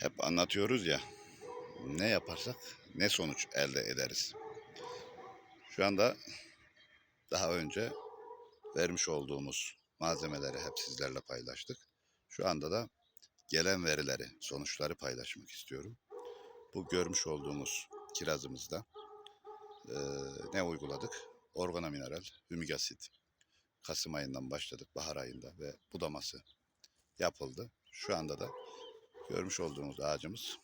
Hep anlatıyoruz ya, ne yaparsak ne sonuç elde ederiz. Şu anda daha önce vermiş olduğumuz malzemeleri hep sizlerle paylaştık. Şu anda da gelen verileri, sonuçları paylaşmak istiyorum. Bu görmüş olduğumuz kirazımızda eee, ne uyguladık? Organa mineral, hümik asit. Kasım ayından başladık, bahar ayında ve budaması yapıldı. Şu anda da görmüş olduğumuz ağacımız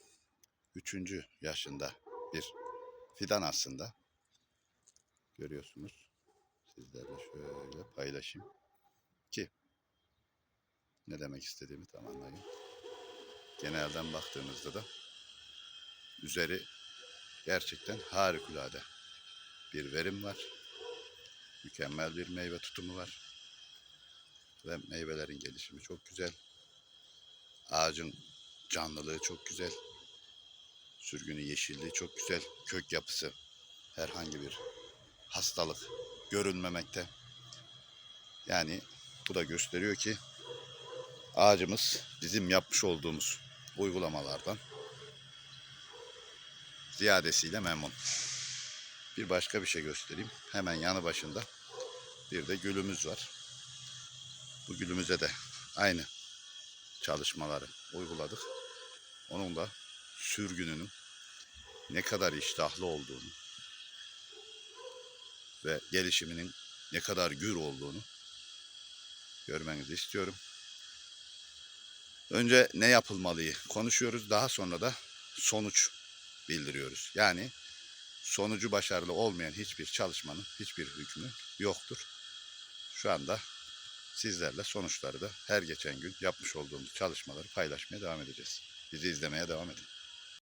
3. yaşında bir fidan aslında. Görüyorsunuz. Sizlerle şöyle paylaşayım ki ne demek istediğimi tam anlayın. Genelden baktığımızda da üzeri gerçekten harikulade bir verim var. Mükemmel bir meyve tutumu var. Ve meyvelerin gelişimi çok güzel. Ağacın canlılığı çok güzel. Sürgünün yeşilliği çok güzel. Kök yapısı herhangi bir hastalık görünmemekte. Yani bu da gösteriyor ki ağacımız bizim yapmış olduğumuz uygulamalardan ziyadesiyle memnun. Bir başka bir şey göstereyim. Hemen yanı başında bir de gülümüz var. Bu gülümüze de aynı çalışmaları uyguladık. Onun da sürgününün ne kadar iştahlı olduğunu ve gelişiminin ne kadar gür olduğunu görmenizi istiyorum. Önce ne yapılmalıyı konuşuyoruz. Daha sonra da sonuç bildiriyoruz. Yani sonucu başarılı olmayan hiçbir çalışmanın hiçbir hükmü yoktur. Şu anda sizlerle sonuçları da her geçen gün yapmış olduğumuz çalışmaları paylaşmaya devam edeceğiz. Bizi izlemeye devam edin.